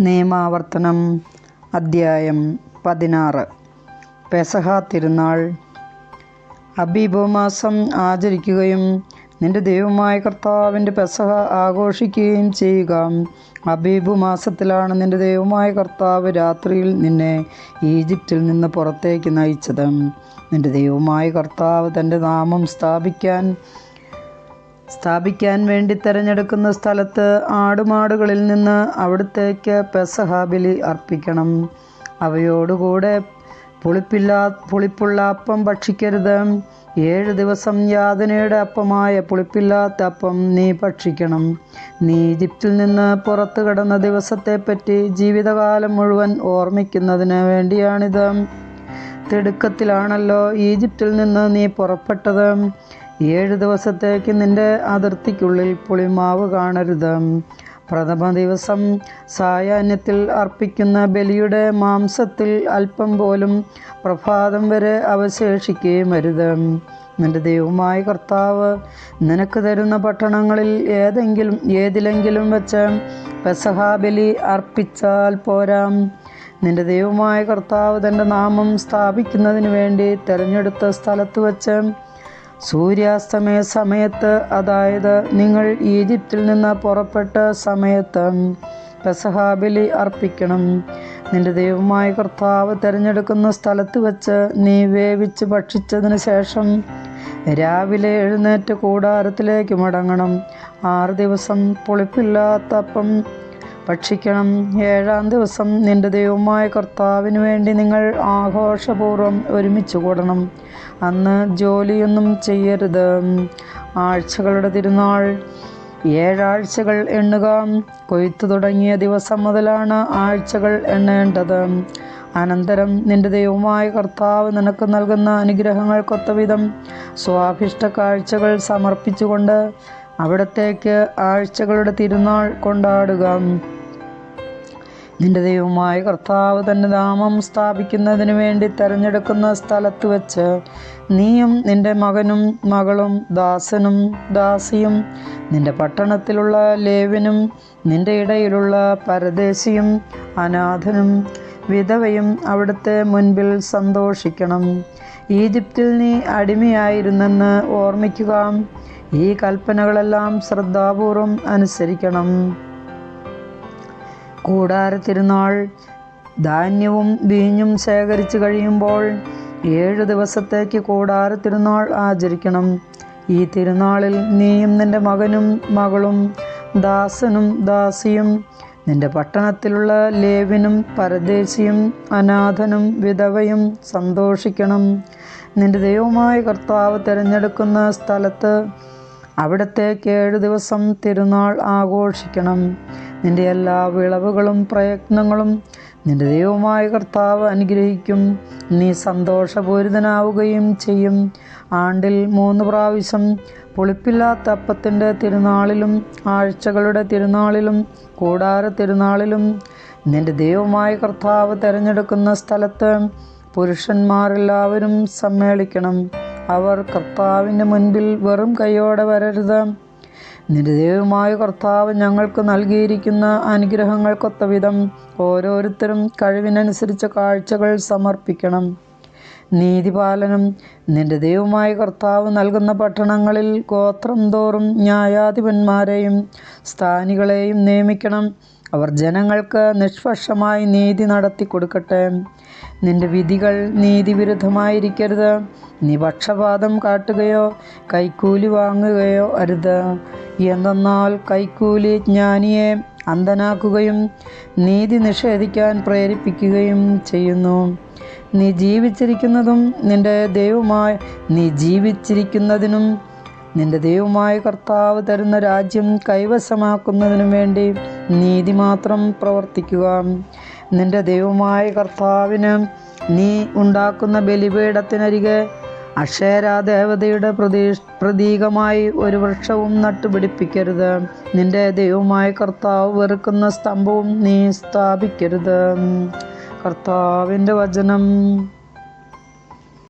നിയമാവർത്തനം അദ്ധ്യായം പതിനാറ്. പെസഹ തിരുനാൾ. അബീബമാസം ആചരിക്കുകയും നിന്റെ ദൈവമായ കർത്താവിന്റെ പെസഹ ആഘോഷിക്കുകയും ചെയ്യുക. അബീബ് മാസത്തിലാണ് നിന്റെ ദൈവമായ കർത്താവ് രാത്രിയിൽ നിന്നെ ഈജിപ്തിൽ നിന്ന് പുറത്തേക്ക് നയിച്ചത്. നിന്റെ ദൈവമായ കർത്താവ് തന്റെ നാമം സ്ഥാപിക്കാൻ സ്ഥാപിക്കാൻ വേണ്ടി തിരഞ്ഞെടുക്കുന്ന സ്ഥലത്ത് ആടുമാടുകളിൽ നിന്ന് അവിടുത്തേക്ക് പെസഹ ബലി അർപ്പിക്കണം. അവയോടുകൂടെ പുളിപ്പില്ലാ പുളിപ്പുള്ള അപ്പം ഭക്ഷിക്കരുത്. ഏഴ് ദിവസം യാതനയുടെ അപ്പമായ പുളിപ്പില്ലാത്ത അപ്പം നീ ഭക്ഷിക്കണം. നീ ഈജിപ്തിൽ നിന്ന് പുറത്തു കടന്ന ദിവസത്തെപ്പറ്റി ജീവിതകാലം മുഴുവൻ ഓർമ്മിക്കുന്നതിന് വേണ്ടിയാണിത്. തിടുക്കത്തിലാണല്ലോ ഈജിപ്തിൽ നിന്ന് നീ പുറപ്പെട്ടത്. ഏഴ് ദിവസത്തേക്ക് നിന്റെ അതിർത്തിക്കുള്ളിൽ പുളിമാവ് കാണരുത്. പ്രഥമ ദിവസം സായാഹ്നത്തിൽ അർപ്പിക്കുന്ന ബലിയുടെ മാംസത്തിൽ അല്പം പോലും പ്രഭാതം വരെ അവശേഷിക്കുകയും അരുത്. നിന്റെ ദൈവമായ കർത്താവ് നിനക്ക് തരുന്ന പട്ടണങ്ങളിൽ ഏതെങ്കിലും ഏതിലെങ്കിലും വെച്ച് പെസഹാബലി അർപ്പിച്ചാൽ പോരാം. നിന്റെ ദൈവമായ കർത്താവ് തന്റെ നാമം സ്ഥാപിക്കുന്നതിന് വേണ്ടി തിരഞ്ഞെടുത്ത സ്ഥലത്ത് വച്ച് സൂര്യാസ്തമയ സമയത്ത് അതായത് നിങ്ങൾ ഈജിപ്തിൽ നിന്ന് പുറപ്പെട്ട സമയത്ത് പെസഹാബലി അർപ്പിക്കണം. നിന്റെ ദൈവമായ കർത്താവ് തിരഞ്ഞെടുക്കുന്ന സ്ഥലത്ത് വെച്ച് നീ വേവിച്ച് ഭക്ഷിച്ചതിന് ശേഷം രാവിലെ എഴുന്നേറ്റ് കൂടാരത്തിലേക്ക് മടങ്ങണം. ആറ് ദിവസം പുളിപ്പില്ലാത്ത അപ്പം ഭക്ഷിക്കണം. ഏഴാം ദിവസം നിന്റെ ദൈവമായ കർത്താവിന് വേണ്ടി നിങ്ങൾ ആഘോഷപൂർവം ഒരുമിച്ച് കൂടണം. അന്ന് ജോലിയൊന്നും ചെയ്യരുത്. ആഴ്ചകളുടെ തിരുനാൾ ഏഴാഴ്ചകൾ എണ്ണുക. കൊയ്ത്തു തുടങ്ങിയ ദിവസം മുതലാണ് ആഴ്ചകൾ എണ്ണേണ്ടത്. അനന്തരം നിന്റെ ദൈവമായ കർത്താവ് നിനക്ക് നൽകുന്ന അനുഗ്രഹങ്ങൾക്കൊത്ത വിധം സ്വാഭിഷ്ട കാഴ്ചകൾ സമർപ്പിച്ചുകൊണ്ട് അവിടത്തേക്ക് ആഴ്ചകളുടെ തിരുനാൾ കൊണ്ടാടുക. നിന്റെ ദൈവമായ കർത്താവ് തന്നെ നാമം സ്ഥാപിക്കുന്നതിന് വേണ്ടി തിരഞ്ഞെടുക്കുന്ന സ്ഥലത്ത് വെച്ച് നീയും നിന്റെ മകനും മകളും ദാസനും ദാസിയും നിന്റെ പട്ടണത്തിലുള്ള ലേവിനും നിന്റെ ഇടയിലുള്ള പരദേശിയും അനാഥനും വിധവയും അവിടുത്തെ മുൻപിൽ സന്തോഷിക്കണം. ഈജിപ്തിൽ നീ അടിമയായിരുന്നെന്ന് ഓർമ്മിക്കുക. ഈ കൽപ്പനകളെല്ലാം ശ്രദ്ധാപൂർവം അനുസരിക്കണം. കൂടാര തിരുനാൾ ധാന്യവും വീഞ്ഞും ശേഖരിച്ചു കഴിയുമ്പോൾ ഏഴ് ദിവസത്തേക്ക് കൂടാരത്തിരുന്നാൾ ആചരിക്കണം. ഈ തിരുനാളിൽ നീയും നിന്റെ മകനും മകളും ദാസനും ദാസിയും നിന്റെ പട്ടണത്തിലുള്ള ലേവിനും പരദേശിയും അനാഥനും വിധവയും സന്തോഷിക്കണം. നിന്റെ ദൈവമായ കർത്താവ് തിരഞ്ഞെടുക്കുന്ന സ്ഥലത്ത് അവിടത്തേക്ക് ഏഴ് ദിവസം തിരുനാൾ ആഘോഷിക്കണം. നിന്റെ എല്ലാ വിളവുകളും പ്രയത്നങ്ങളും നിന്റെ ദൈവമായ കർത്താവ് അനുഗ്രഹിക്കും. നീ സന്തോഷപൂരിതനാവുകയും ചെയ്യും. ആണ്ടിൽ മൂന്ന് പ്രാവശ്യം പുളിപ്പില്ലാത്ത അപ്പത്തിന്റെ തിരുനാളിലും ആഴ്ചകളുടെ തിരുനാളിലും കൂടാര തിരുനാളിലും നിന്റെ ദൈവമായ കർത്താവ് തിരഞ്ഞെടുക്കുന്ന സ്ഥലത്ത് പുരുഷന്മാരെല്ലാവരും സമ്മേളിക്കണം. അവർ കർത്താവിന്റെ മുൻപിൽ വെറും കൈയോടെ വരരുത്. നിന്റെ ദൈവമായ കർത്താവ് ഞങ്ങൾക്ക് നൽകിയിരിക്കുന്ന അനുഗ്രഹങ്ങൾക്കൊത്ത വിധം ഓരോരുത്തരും കഴിവിനനുസരിച്ച കാഴ്ചകൾ സമർപ്പിക്കണം. നീതിപാലനം നിന്റെ ദൈവമായ കർത്താവ് നൽകുന്ന പട്ടണങ്ങളിൽ ഗോത്രം തോറും ന്യായാധിപന്മാരെയും സ്ഥാനികളെയും നിയമിക്കണം. അവർ ജനങ്ങൾക്ക് നിഷ്പക്ഷമായി നീതി നടത്തി കൊടുക്കട്ടെ നിന്റെ വിധികൾ നീതിവിരുദ്ധമായിരിക്കരുത്. നീ പക്ഷപാതം കാട്ടുകയോ കൈക്കൂലി വാങ്ങുകയോ അരുത്. എന്തെന്നാൽ കൈക്കൂലി ജ്ഞാനിയെ അന്ധനാക്കുകയും നീതി നിഷേധിക്കാൻ പ്രേരിപ്പിക്കുകയും ചെയ്യുന്നു. നീ ജീവിച്ചിരിക്കുന്നതും നിന്റെ ദൈവമായ നീ ജീവിച്ചിരിക്കുന്നതിനും നിന്റെ ദൈവമായ കർത്താവ് തരുന്ന രാജ്യം കൈവശമാക്കുന്നതിനും വേണ്ടി നീതി മാത്രം പ്രവർത്തിക്കുക. നിന്റെ ദൈവമായ കർത്താവിന് നീ ഉണ്ടാക്കുന്ന ബലിപീഠത്തിനരികെ അക്ഷേരാ ദേവതയുടെ പ്രതീ പ്രതീകമായി ഒരു വൃക്ഷവും നട്ടുപിടിപ്പിക്കരുത്. നിന്റെ ദൈവമായ കർത്താവ് വെറുക്കുന്ന സ്തംഭവും നീ സ്ഥാപിക്കരുത്. കർത്താവിന്റെ വചനം.